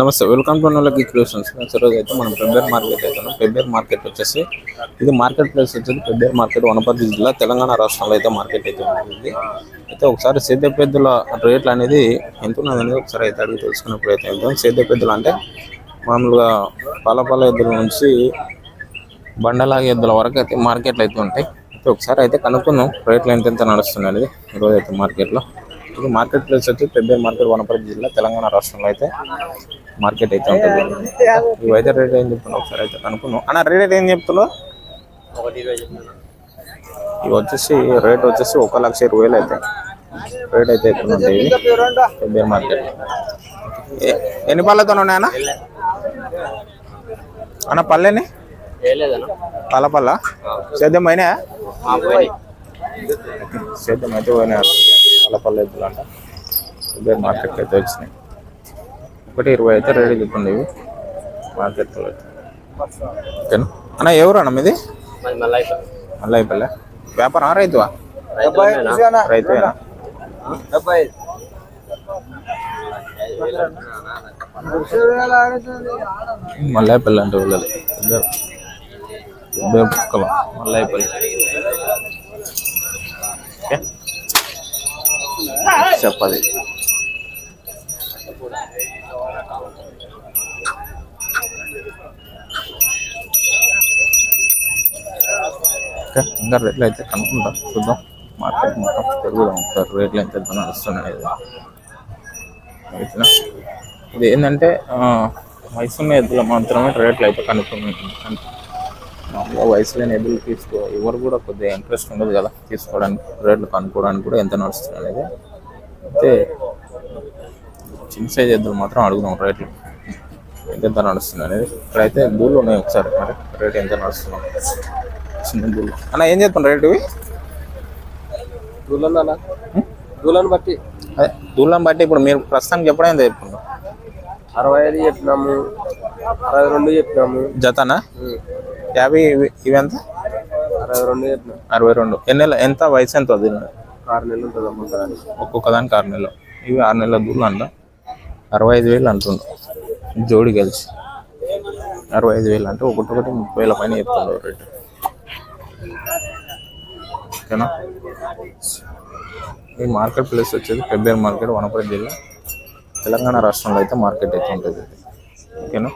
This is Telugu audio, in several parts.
నమస్తే వెల్కమ్ టు నల్లకి క్రియేషన్స్ ఈరోజు అయితే మనం పెబ్బేర్ మార్కెట్ అవుతున్నాం పెబ్బేర్ మార్కెట్ వచ్చేసి ఇది మార్కెట్ ప్లేస్ వచ్చేసి పెబ్బేర్ మార్కెట్ వనపర్తి జిల్లా తెలంగాణ రాష్ట్రంలో అయితే మార్కెట్ అయితే ఉంటుంది. అయితే ఒకసారి సేద్య పెద్దల రేట్లు అనేది ఎంత ఉన్నది అనేది ఒకసారి అయితే అడిగి తెలుసుకునే ప్రయత్నం చేద్దాం. సేద్య పెద్దలు అంటే మామూలుగా పాలపాల ఎద్దుల నుంచి బండలాగే ఎద్దుల వరకు అయితే మార్కెట్లు అయితే ఉంటాయి. అయితే ఒకసారి అయితే కనుక్కుందాం రేట్లు ఎంత ఎంత నడుస్తుంది అనేది ఈరోజు అయితే మార్కెట్లో ఇది మార్కెట్ ప్లేస్ వచ్చి పెద్ద మార్కెట్ వనపర్తి జిల్లా తెలంగాణ రాష్ట్రంలో అయితే మార్కెట్ అయితే ఉంటుంది. ఇవి అయితే రేట్ ఏం చెప్తున్నావు ఒకసారి అయితే కనుక్కున్నాం అన్న రేట్ ఏం చెప్తున్నావు? ఇవి వచ్చేసి రేట్ వచ్చేసి ఒక లక్ష ఇరవై వేలు అయితే. రేట్ అయితే ఇవి పెద్ద మార్కెట్ ఎన్ని పళ్ళతో ఉన్నాయన్న అన్న? పల్లెని పల్ల పల్ల సేద్యం అయినా సేద్యం అయితే పోయినా పల్ల పల్ల ఎద్దులు అంట పెద్ద మార్కెట్ అయితే వచ్చినాయి. ఒకటి ఇరవై అయితే రెడీ చెప్పింది ఇవి. మార్కెట్లో అయితే. ఓకేనా? అన్న ఎవరు అన్న మీది? మల్లయ్యపల్లె వ్యాపారం రైతువా? రైతువేనా? మల్లయ్యపల్లి అంటే వెళ్ళదు ఇద్దరు. ఇద్దరు పక్కల. మల్లయ్యపల్లి చెప్పది ఓకే ఇంకా రేట్లు అయితే కనుక్కుంటాం చూద్దాం. మార్కెట్ మొత్తం పెరుగుదాం ఒకసారి రేట్లు ఎంత ఎంత నడుస్తున్నాయి ఇది ఏంటంటే వయసున్న ఎద్దుల మాత్రమే రేట్లు అయితే కనుక్కుంటుంది మామూలుగా వయసు లేని ఎద్దులు తీసుకో ఎవరు కూడా కొద్దిగా ఇంట్రెస్ట్ ఉండదు కదా తీసుకోవడానికి రేట్లు కనుక్కోవడానికి కూడా ఎంత నడుస్తుంది అనేది. చిన్న సైజ్ ఎద్దులు మాత్రం అడుగుదాం రేట్లు. ఎంత నడుస్తుంది అనేది. ఇక్కడైతే దూళ్ళు ఉన్నాయి ఒకసారి. మరి రేట్ ఎంత నడుస్తున్నాం చిన్న దూళ్ళు అన్న ఏం చెప్తున్నారు రేటు ఇవి? దూలన్న దూలను బట్టి. అదే దూళ్ళని బట్టి ఇప్పుడు మీరు ప్రస్తుతానికి చెప్పడం ఎంత అరవై ఐదు చెప్పినాము. అరవై రెండు చెప్పినాము. జతనా? యాభై ఇవి ఎంత? అరవై రెండు చెప్పినాము అరవై రెండు. ఎన్ని ఎంత? వయసు ఎంత? అది ఆరు నెలలు ఉంటుంది అమ్మ ఒక్కొక్క దానికి ఆరు నెలలు ఇవి ఆరు నెలల దూళ్ళు అంట. అరవై ఐదు వేలు అంటుండు. జోడి కలిసి. అరవై ఐదు వేలు అంటే ఒకటొకటి ముప్పై వేల పైన చెప్తుండ్రు రేట్. ఓకేనా? ఈ మార్కెట్ ప్లేస్ వచ్చేది పెబ్బేరు మార్కెట్ వనపర్తి జిల్లా. తెలంగాణ రాష్ట్రంలో అయితే మార్కెట్ అయితే ఉంటుంది. ఓకేనా?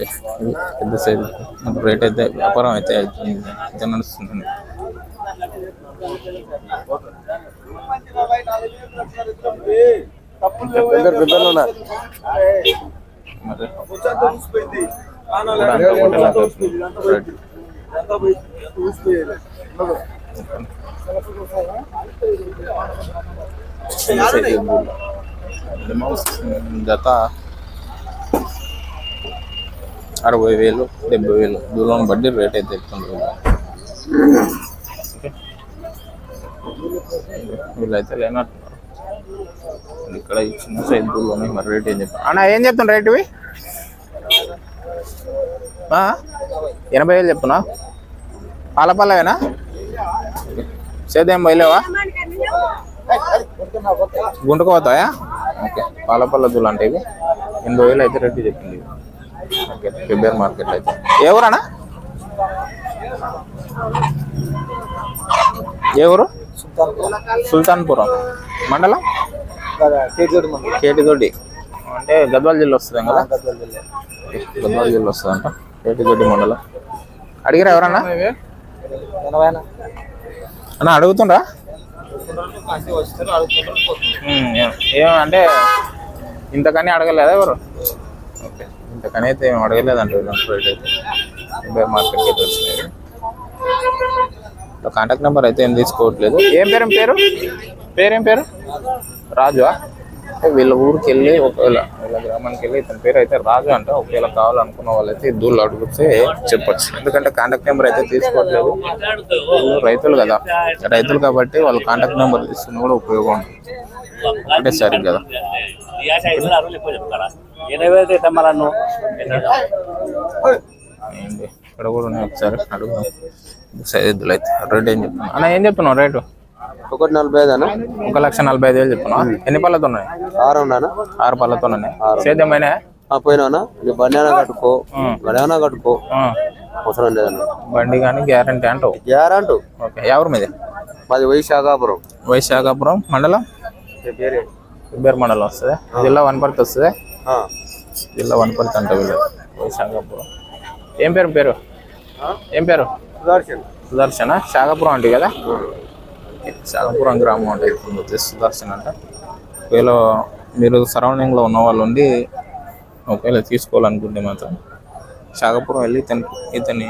ఓకే. పెద్ద సైజ్ రేట్ అయితే వ్యాపారం అయితే అయితే నడుస్తుంది ఇద్దరు పెద్దలు ఉన్నారు మరి కూడా అంతా ఒకటేలా దొరుకుతుంది రేట్. చిన్న సైజ్ బూళ్ళు. మినిమం జత అరవై వేలు డెబ్బై వేలు దూరం బట్టి రేట్ అయితే చెప్తుండ్రు వీళ్ళైతే లేనట్టున్నారు ఇక్కడ ఈ చిన్న సైజ్ బూళ్ళు మరి రేట్ ఏం చెప్తాను అన్న ఏం చెప్తాను రేట్ ఇవి? ఎనభై వేలు చెప్తున్నా? పాలపల్లవేనా? సేదేం సేద్యం బయలేవా గుంటకు పోతాయా? ఓకే పాలపల్ల దూలు అంటే ఇవి. ఎనభై వేలు అయితే రేటు చెప్పింది. ఫిబ్రవరి మార్కెట్లో అయితే. ఏ ఊరన్నా ఏ ఊరు సుల్తాన్పురం. మండలం? కేటిదొడ్డి అంటే గద్వాల జిల్లా వస్తుంది కదా? గద్వాల జిల్లా వస్తుందంట. కేటిదొడ్డి మండలం. అడిగిరా ఎవరన్నా? అన్న అడుగుతుండ్రా? ఉమ్, ఏ- ఏం అంటే ఇంతకని అడగలేదా ఎవరు? ఇంతకని అయితే ఏం అడగలేదంట వీళ్ళంతా రేట్ అయితే ఇంకా మార్కెట్కి అయితే వచ్చినాయి కాంటాక్ట్ నెంబర్ అయితే ఏం తీసుకోవట్లేదు. ఏం పేరు ఏం పేరు? పేరేం పేరు? రాజు వీళ్ళ ఊరికి వెళ్ళి ఒకవేళ వీళ్ళ గ్రామానికి వెళ్ళి ఇతని పేరు అయితే రాజు అంట. ఒకవేళ కావాలనుకున్న వాళ్ళైతే దూళ్ళు అడుగుతే చెప్పచ్చు. ఎందుకంటే కాంటాక్ట్ నెంబర్ అయితే తీసుకోవట్లేదు. రైతులు కదా. రైతులు కాబట్టి వాళ్ళు కాంటాక్ట్ నెంబర్ తీసుకున్న కూడా ఉపయోగం ఉంటుంది ఒకటే సరే కదా. ఏంటి ఇక్కడ కూడా ఉన్నాయి ఒకసారి అడుగుదాం సైజులు అయితే రేట్ ఏం చెప్తున్నావు అన్న ఏం చెప్తున్నావు రేటు ఒకటి నలభై ఐదు అన్న ఒక లక్ష నలభై ఐదు వేలు చెప్తున్నా ఎన్ని పళ్ళతో ఉన్నాయి ఆరు ఉన్నాను ఆరు పళ్ళతో ఉన్నాయి సేద్యమైన పోయినా నీ బండి అయినా కట్టుకో గడైనా కట్టుకో అవసరం లేదన్న బండి కానీ గ్యారంటీ అంటావు గ్యారంటీ ఓకే ఎవరి మీద మాది వైశాఖాపురం వైశాఖాపురం మండలం పేరే కుబ్బేరు మండలం వస్తుంది. జిల్లా వనపర్తి వస్తుంది. జిల్లా వనపర్తి అంటే వీళ్ళు. వైశాఖాపురం. ఏం పేరు పేరు? ఏం పేరు? సుదర్శన్. సుదర్శన? శాఖపురం అంటే కదా? శాఖపురం గ్రామం అంటే సుదర్శన్ అంట. ఒకవేళ మీరు సరౌండింగ్లో ఉన్న వాళ్ళు ఉండి ఒకవేళ తీసుకోవాలనుకుంటే మాత్రం శాఖపురం వెళ్ళి ఇతని ఇతని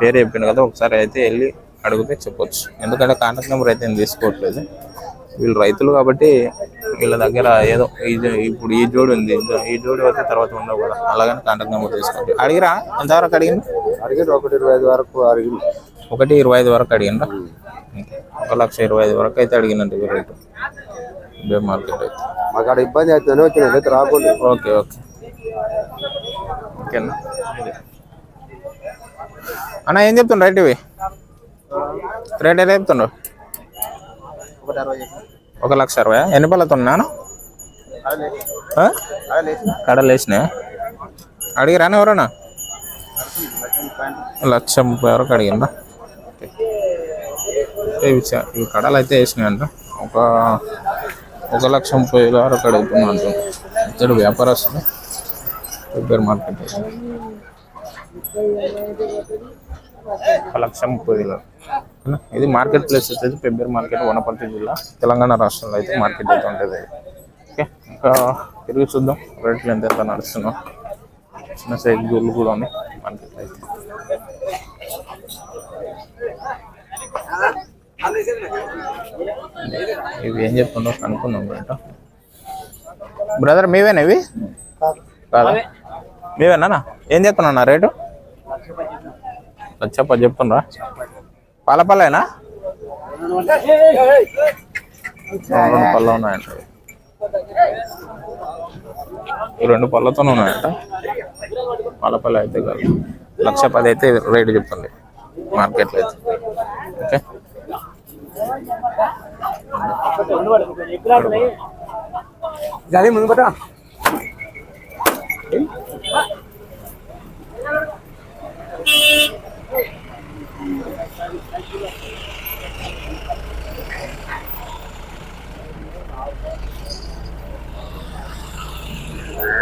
పేరు చెప్పిండు కదా ఒకసారి అయితే వెళ్ళి అడిగితే చెప్పొచ్చు. ఎందుకంటే కాంటాక్ట్ నెంబర్ అయితే నేను తీసుకోవట్లేదు. వీళ్ళు రైతులు కాబట్టి వీళ్ళ దగ్గర ఏదో ఇప్పుడు ఈ జోడి ఉంది. ఈ జోడి అయితే తర్వాత ఉండవు కదా. అలాగని కాంటాక్ట్ నెంబర్ తీసుకోండి అడిగిరా? ఎంతవరకు అడిగింది? అడిగింది ఒకటి ఇరవై ఐదు వరకు అడిగింది ఒకటి ఇరవై ఐదు వరకు అడిగిందా ఒక లక్ష ఇరవై ఐదు వరకు అయితే అడిగినండి రేటు. బే మార్కెట్ అయితే. మాకు ఇబ్బంది అవుతుందని వచ్చిన అయితే రాకుండా. Okay okay. ఓకేనా? అన్న ఏం చెప్తుండ్రు రైట్ ఇవి? రేట్ ఎలా చెప్తుండ్రు? ఒక లక్ష అరవై ఎన్ని పళ్ళతో ఉన్నాను కడలు వేసినాయి అడిగిరాను ఎవరన్నా? లక్ష ముప్పై వరకు అడిగిందా? ఇవి కడలు అయితే వేసినాయి అంట. ఒక ఒక లక్ష ముప్పై వేల వరకు అడుగుతున్నా అంట. ఇద్దరు వ్యాపారస్తులు. Super market. ఒక లక్ష ముప్పై వేలు? ఇది మార్కెట్ ప్లేస్ వచ్చేసి పెబ్బేరు మార్కెట్ వనపర్తి జిల్లా తెలంగాణ రాష్ట్రంలో అయితే మార్కెట్ అయితే ఉంటుంది ఓకే ఇంకా తిరిగి చూద్దాం. రేట్లు ఎంత ఎంత నడుస్తున్నాం చిన్న సైజ్ గోళ్ళు కూడా ఉన్నాయి మార్కెట్ అయితే. ఇవి ఏం చెప్తుండో కనుక్కుందాం బయట బ్రదర్ మీవేనా ఇవి? కాదా? మీవేనా ఏం చెప్తున్నా రేటు? లచ్చప్ప పది చెప్తుండ్రా పాల పళ్ళేనా రెండు పళ్ళు ఉన్నాయంట ఈ రెండు పళ్ళతో ఉన్నాయంట. పాల పళ్ళు అయితే కాదు. లక్ష పది అయితే రేటు చెప్తుంది. మార్కెట్లో అయితే. ఓకే? జాలి ముందు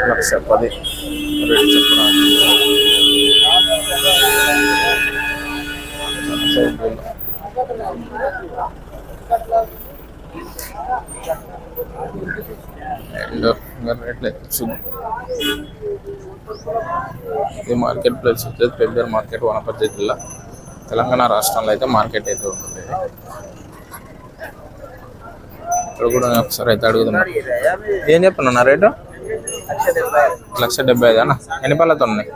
లక్ష పది రేటు చెప్తున్నా అండ్ ఇంకా రేట్లు అయితే చూద్దాం ఇది మార్కెట్ ప్లేస్ తెలంగాణ రాష్ట్రంలో అయితే మార్కెట్ అయితే ఉంటుంది. ఇక్కడ కూడా ఒకసారి అయితే అడుగుదాం ఏం చెప్తున్నా రేటు? లక్ష డెబ్బై ఐదు అన్న? ఎన్ని పళ్ళతో ఉన్నాయి?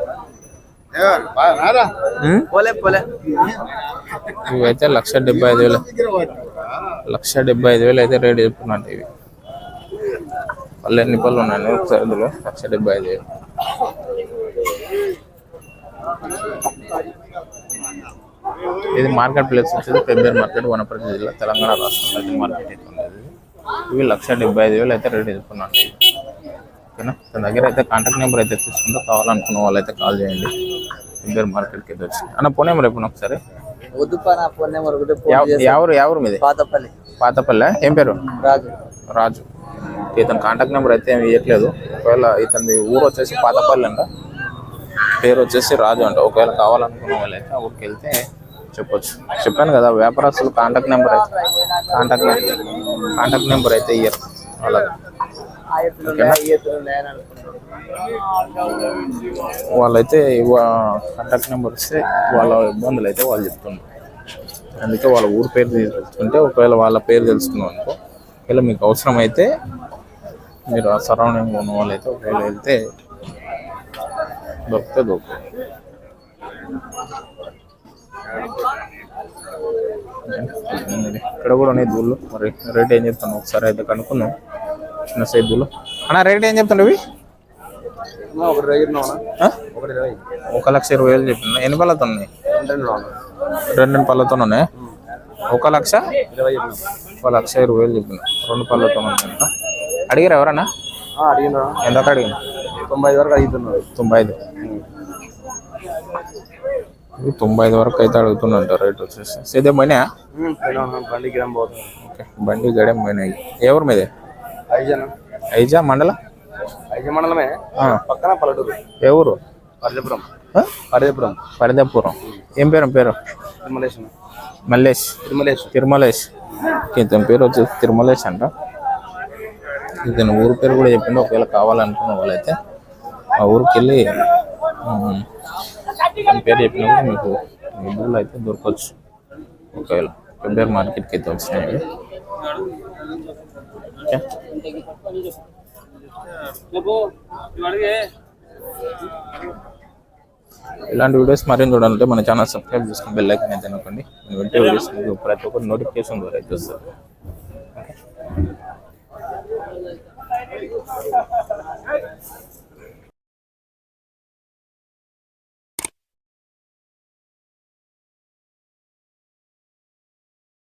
ఇవైతే లక్ష డెబ్బై ఐదు వేలు. లక్ష డెబ్బై ఐదు వేలు అయితే రేట్ చెప్తున్నట్టు ఇవి పళ్ళు ఎన్ని పళ్ళు ఉన్నాయి? ఒకసారి ఇందులో లక్ష డెబ్బై ఐదు వేలు. ఇది మార్కెట్ ప్లేస్ వచ్చేది పెబ్బేర్ మార్కెట్ వనపర్తి జిల్లా తెలంగాణ రాష్ట్రంలో అయితే మార్కెట్ అయితే ఉండేది. ఇవి లక్ష డెబ్బై ఐదు వేలు అయితే రేట్ చెప్తున్నాను ఓకేనా? తన దగ్గర అయితే కాంటాక్ట్ నెంబర్ అయితే తీసుకుంటే కావాలనుకున్న వాళ్ళు అయితే కాల్ చేయండి. పెబ్బేర్ మార్కెట్కి అయితే వచ్చి. అన్న నెంబర్ ఒకసారి. ఫోన్ నెంబర్ ఒకటి ఎవ- ఎవరు ఎవరు మీది? పాతపల్లి. పాతపల్లె. ఏం పేరు? రాజు. రాజు. ఇతని కాంటాక్ట్ నెంబర్ అయితే ఏమి ఇవ్వట్లేదు ఒకవేళ ఇతని ఊరు వచ్చేసి పాతపల్లి అంట. పేరు వచ్చేసి రాజు అంట. ఒకవేళ కావాలనుకున్న వాళ్ళు అయితే ఆ ఊరికి వెళ్తే చెప్పొచ్చు. చెప్పాను కదా వ్యాపారస్తులు కాంటాక్ట్ నెంబర్ అయితే. కాంటాక్ట్ కాంటాక్ట్ నెంబర్ అయితే ఇయ్యరు. అలాగే. వాళ్ళైతే కాంటాక్ట్ నెంబర్ ఇస్తే వాళ్ళ ఇబ్బందులు అయితే వాళ్ళు చెప్తున్నారు. అందుకే వాళ్ళ ఊరు పేరు తెలుసుకుంటే ఒకవేళ వాళ్ళ పేరు తెలుసుకున్నాం అనుకో ఒకవేళ మీకు అవసరం అయితే మీరు ఆ సరౌండింగ్ ఉన్న వాళ్ళు అయితే ఒకవేళ వెళ్తే దొరికితే దొరుకుతుంది. ఇక్కడ కూడా ఉన్నాయి దూళ్ళు. మరి రేట్ ఏం చెప్తాను? ఒకసారి అయితే కనుక్కుందాం. చిన్న సైజ్ దూళ్ళు. అన్న రేట్ ఏం చెప్తాను ఇవి? ఒక లక్ష ఇరవై వేలు చెప్పిన. ఎన్ని పళ్ళతో ఉన్నాయి? రెండు రెండు పళ్ళతో. ఉన్నాయి. ఒక లక్ష ఒక లక్ష ఇరవై వేలు చెప్పిన. రెండు పళ్ళతో ఉందంట అడిగారు ఎవరన్నా? అడిగినా. ఎంత అడిగిన తొంభై ఐదు వరకు అడుగుతున్నారు. తొంభై ఐదు. తొంభై ఐదు వరకు అయితే అడుగుతున్నట్టు రేట్ వచ్చేసి. సేదే పోయినాయా బండి గిరం పోతుంది? ఓకే బండి గడెం పోయినాయి. ఎవరి మీదే? ఐజన్ ఐజా మండల? ఐజన్ మండలమే? పక్కన పల్లెటూరు. ఏ ఊరు? పర్జపురం. ఆ? పర్జపురం. పరిదపురం ఏం పేరు పేరు? తిరుమలేశం. మల్లేష్ తిరుమలేశం. తిరుమలేష్ ఇతని పేరు వచ్చేసి తిరుమలేష్ అంట. ఇతని ఊరు పేరు కూడా చెప్పిండు ఒకవేళ కావాలనుకున్న వాళ్ళైతే. ఆ ఊరికి వెళ్ళి దాని పేరు చెప్పినా కూడా మీకు ఇబ్బందులు అయితే దొరకవచ్చు. ఒకవేళ ఫిబ్రవరి మార్కెట్కి అయితే వచ్చినాయి ఇలాంటి వీడియోస్ మరిన్ని చూడాలంటే మన ఛానల్ సబ్స్క్రైబ్ చేసుకుని బెల్ ఐకన్ అయితే నొక్కండి. నేను పెట్టే వీడియోస్ ప్రతి ఒక్కరు నోటిఫికేషన్ ద్వారా అయితే వస్తారు